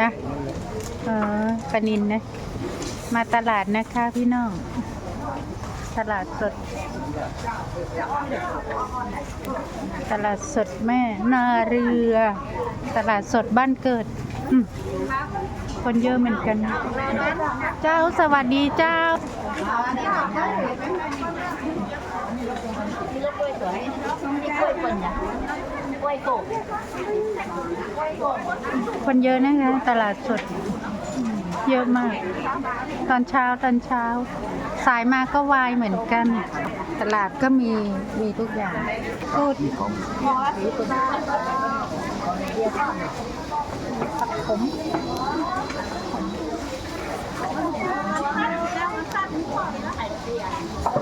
นะเออปลานินนะ มาตลาดนะคะพี่น้อง ตลาดสด ตลาดสดแม่ นาเรือ ตลาดสดบ้านเกิด คนเยอะเหมือนกัน เจ้าสวัสดีเจ้าคนเยอะนะคะ ตลาดสด เยอะมาก ตอนเช้าตอนเช้า สายมาก็วายเหมือนกัน ตลาดก็มีมีทุกอย่างพูด ผม